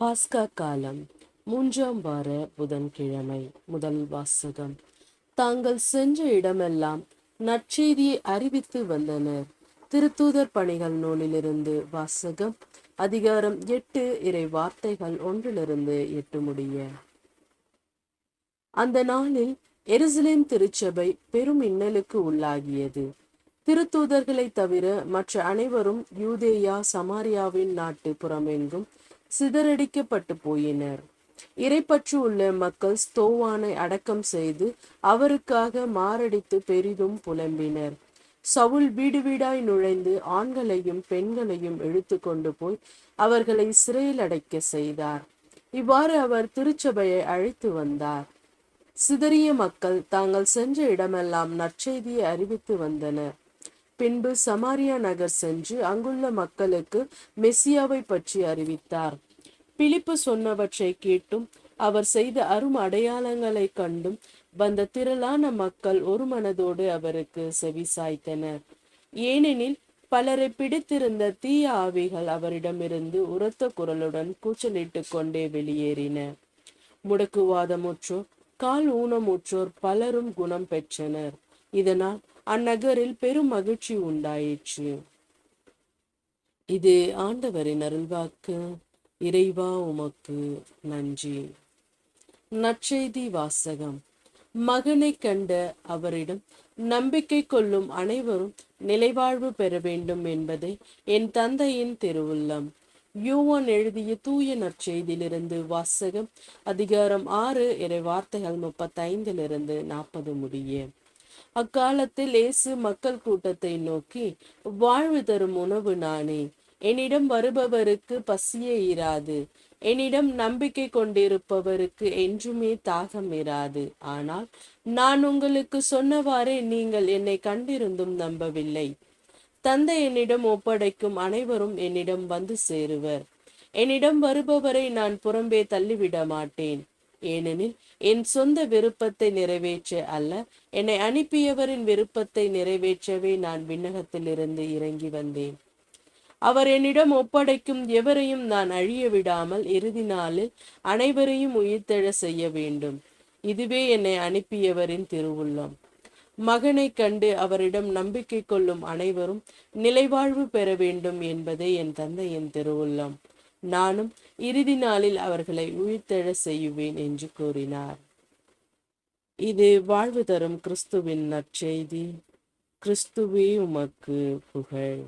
பாஸ்கா காலம் மூன்றாம் வார புதன்கிழமை முதல் வாசகம். தாங்கள் சென்ற இடமெல்லாம் நற்செய்தியை அறிவித்து வந்தனர். திருத்தூதர் பணிகள் நூலிலிருந்து வாசகம் அதிகாரம் எட்டு இறை வார்த்தைகள் ஒன்றிலிருந்து எட்டு முடிய. அந்த நாளில் எருசலேம் திருச்சபை பெரும் இன்னலுக்கு உள்ளாகியது. திருத்தூதர்களை தவிர மற்ற அனைவரும் யூதேயா சமாரியாவின் நாட்டு புறமெங்கும் சிதறடிக்கப்பட்டு போயினர். இறைப்பற்று உள்ள மக்கள் ஸ்தோவானை அடக்கம் செய்து அவருக்காக மாரடித்து பெரிதும் புலம்பினர். சவுல் வீடு வீடாய் நுழைந்து ஆண்களையும் பெண்களையும் இழுத்து கொண்டு போய் அவர்களை சிறையில் அடைக்க செய்தார். இவ்வாறு அவர் திருச்சபையை அழைத்து வந்தார். சிதறிய மக்கள் தாங்கள் சென்ற இடமெல்லாம் நற்செய்தியை அறிவித்து வந்தனர். பின்பு சமாரியா நகர் சென்று அங்குள்ள மக்களுக்கு மெஸ்ஸியாவை பற்றி அறிவித்தார். பிலிப்பு சொன்னவற்றை கேட்டும் அவர் செய்த அரும் அடையாளங்களை கண்டும் வந்த திரளான மக்கள் ஒரு மனதோடு அவருக்கு செவிசாய்த்தனர். ஏனெனில் பலரை பிடித்திருந்த தீய ஆவிகள் அவரிடமிருந்து உரத்த குரலுடன் கூச்சலிட்டு கொண்டே வெளியேறின. முடக்குவாதமுற்றோர் கால் ஊனமுற்றோர் பலரும் குணம் பெற்றனர். இதனால் அந்நகரில் பெரும் மகிழ்ச்சி உண்டாயிற்று. இது ஆண்டவரின் அருள்வாக்கு. இறைவா உமக்கு நன்றி. நற்செய்தி வாசகம். மகனை கண்ட அவரிடம் நம்பிக்கை கொள்ளும் அனைவரும் நிலைவாழ்வு பெற வேண்டும் என்பதே என் தந்தையின் திருவுள்ளம். யூவான் எழுதிய தூய நற்செய்தியிலிருந்து வாசகம் அதிகாரம் ஆறு இறை வார்த்தைகள் முப்பத்தைந்திலிருந்து நாற்பது முடிய. அக்காலத்தில் இயேசு மக்கள் கூட்டத்தை நோக்கி வாழ்வு தரும் உணவு நானே. என்னிடம் வருபவருக்கு பசியே இராது. என்னிடம் நம்பிக்கை கொண்டிருப்பவருக்கு என்றுமே தாகம் இராது. ஆனால் நான் உங்களுக்கு சொன்னவாறே நீங்கள் என்னை கண்டிருந்தும் நம்பவில்லை. தந்தை என்னிடம் ஒப்படைக்கும் அனைவரும் என்னிடம் வந்து சேருவர். என்னிடம் வருபவரை நான் புறம்பே தள்ளிவிட மாட்டேன் ஏனெனில் என் சொந்த விருப்பத்தை நிறைவேற்ற அல்ல என்னை அனுப்பியவரின் விருப்பத்தை நிறைவேற்றவே நான் விண்ணகத்திலிருந்து இறங்கி வந்தேன். அவர் என்னிடம் ஒப்படைக்கும் எவரையும் நான் அழிய விடாமல் இறுதி நாளில் அனைவரையும் உயிர்த்தெழ செய்ய வேண்டும். இதுவே என்னை அனுப்பியவரின் திருவுள்ளம். மகனை கண்டு அவரிடம் நம்பிக்கை கொள்ளும் அனைவரும் நிலைவாழ்வு பெற வேண்டும் என்பதே என் தந்தையின் திருவுள்ளம். நானும் இறுதி நாளில் அவர்களை உயிர்த்தெழ செய்யுவேன் என்று கூறினார். இது வாழ்வு தரும் கிறிஸ்துவின் நற்செய்தி. கிறிஸ்துவே உமக்கு புகழ்.